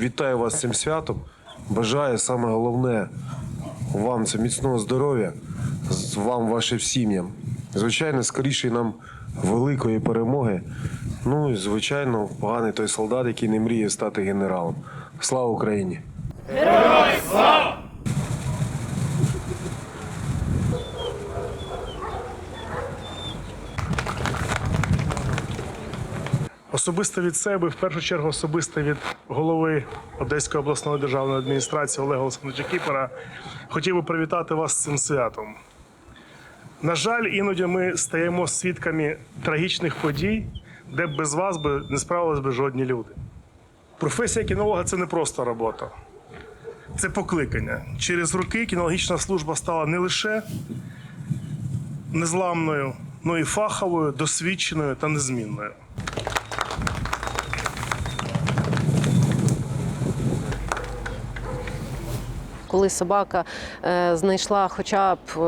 вітаю вас цим святом. Бажаю саме головне вам це міцного здоров'я, вам, вашим сім'ям. Звичайно, скоріше нам великої перемоги. Ну і звичайно, поганий той солдат, який не мріє стати генералом. Слава Україні! Особисто від себе, в першу чергу, особисто від голови Одеської обласної державної адміністрації Олега Олександровича Кіпера, хотів би привітати вас з цим святом. На жаль, іноді ми стаємо свідками трагічних подій, де б без вас би не справились би жодні люди. Професія кінолога це не просто робота, це покликання. Через роки кінологічна служба стала не лише незламною, але й фаховою, досвідченою та незмінною. Коли собака е, знайшла хоча б е,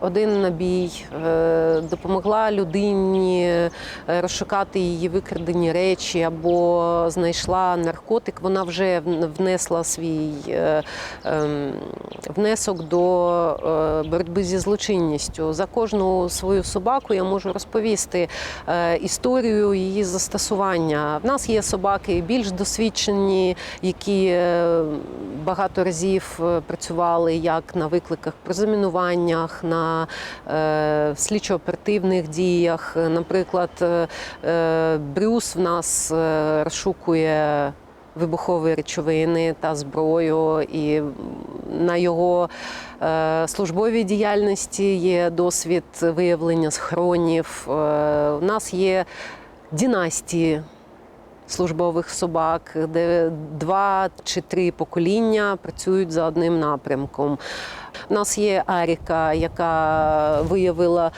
один набій, е, допомогла людині розшукати її викрадені речі або знайшла наркотик, вона вже внесла свій ем, внесок до боротьби зі злочинністю. За кожну свою собаку я можу розповісти історію її застосування. В нас є собаки більш досвідчені, які багато разів е, працювали як на викликах при замінуваннях, на е, слідчо-оперативних діях. Наприклад, е, Брюс в нас розшукує вибухові речовини та зброю, і на його е, службовій діяльності є досвід виявлення схронів. Е, У нас є династії службових собак, де два чи три покоління працюють за одним напрямком. У нас є Аріка, яка виявила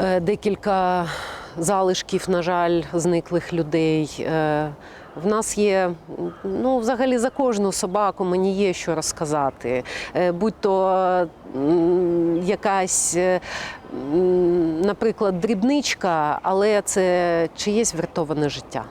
е, декілька залишків, на жаль, зниклих людей. Е, В нас є, ну, взагалі за кожну собаку мені є що розказати. Е, Будь то якась, наприклад, дрібничка, але це чиєсь врятоване життя.